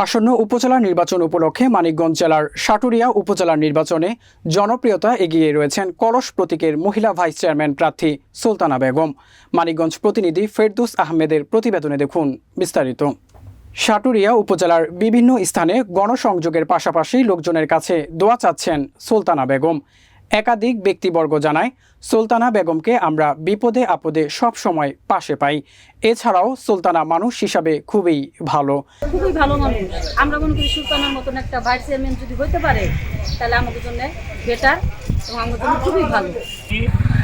আসন্ন উপজেলা নির্বাচন উপলক্ষে মানিকগঞ্জ জেলার সাটুরিয়া উপজেলার নির্বাচনে জনপ্রিয়তা এগিয়ে রয়েছেন কলস প্রতীকের মহিলা ভাইস চেয়ারম্যান প্রার্থী সুলতানা বেগম। মানিকগঞ্জ প্রতিনিধি ফেরদুস আহমেদের প্রতিবেদনে দেখুন বিস্তারিত। সাটুরিয়া উপজেলার বিভিন্ন স্থানে গণসংযোগের পাশাপাশি লোকজনের কাছে দোয়া চাচ্ছেন সুলতানা বেগম। একাধিক ব্যক্তিবর্গ জানায় সুলতানা বেগমকে আমরা বিপদে আপদে সব সময় পাশে পাই। এছাড়াও সুলতানা মানুষ হিসাবে খুবই ভালো। খুবই ভালো মানুষ। আমরা মনে করি সুলতানের মতন একটা ভাইস চেয়ারম্যান যদি হইতে পারে তাহলে আমাদের জন্য বেটার এবং আমাদের জন্য খুবই ভালো।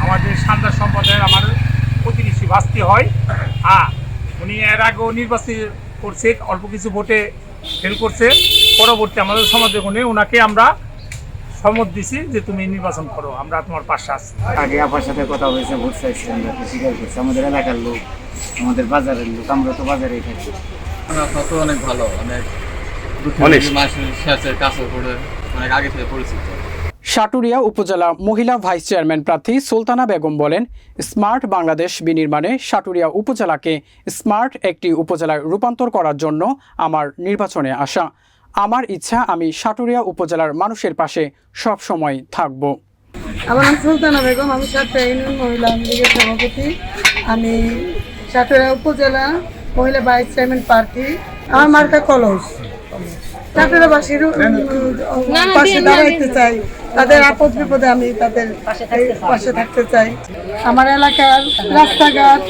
আমাদের সান্দার সম্প্রদায়ের আমার প্রতিবেশী ভাস্তি হয় হ্যাঁ উনি এর আগেও নির্বাচন করছে অল্প কিছু ভোটে ফেল করছে। পরবর্তী আমাদের সমাজে গুণে ওনাকে আমরা সম্মত দিছি যে তুমি নির্বাচন করো আমরা তোমার পাশে আছি। আগে আপার সাথে কথা হয়েছে ভোট চাইছি আমরা তো স্বীকার করছি। আমাদের এলাকার লোক আমাদের বাজারের লোক আমরা তো বাজারেই থাকি। আপনার তো অনেক ভালো। অনেক সাথে কাছে পড়ে অনেক আগে থেকে পরিচিত সাটুরিয়া উপজেলা মহিলা ভাইস চেয়ারম্যান প্রার্থী সুলতানা বেগম বলেন স্মার্ট বাংলাদেশ বিনির্মাণে সাটুরিয়া উপজেলাকে স্মার্ট একটি উপজেলায় রূপান্তর করার জন্য আমার নির্বাচনে আসা আমার ইচ্ছা আমি সাটুরিয়া উপজেলার মানুষের পাশে সব সময় থাকব। আমার নাম সুলতানা বেগম আমি সাতটা ইউনিয়ন মহিলা আওয়ামী লীগের সভাপতি। আমি সাতটা উপজেলা মহিলা ভাইস চেয়ারম্যান প্রার্থী আমার মার্কা কলস। পাশে দাঁড়াইতে চাই। তাদের আপদ বিপদে আমি তাদের পাশে থাকতে চাই। আমার এলাকার রাস্তাঘাট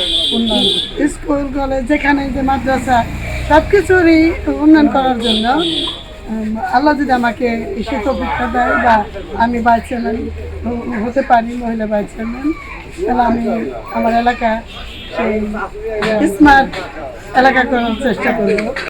স্কুল কলেজ যেখানে যে মাদ্রাসা সব কিছুরই উন্নয়ন করার জন্য আল্লাহ যদি আমাকে সে অভিজ্ঞতা দেয় বা আমি ভাইস চেয়ারম্যান হতে পারি, মহিলা ভাইস চেয়ারম্যান তাহলে আমি আমার এলাকা সেই স্মার্ট এলাকা করার চেষ্টা করব।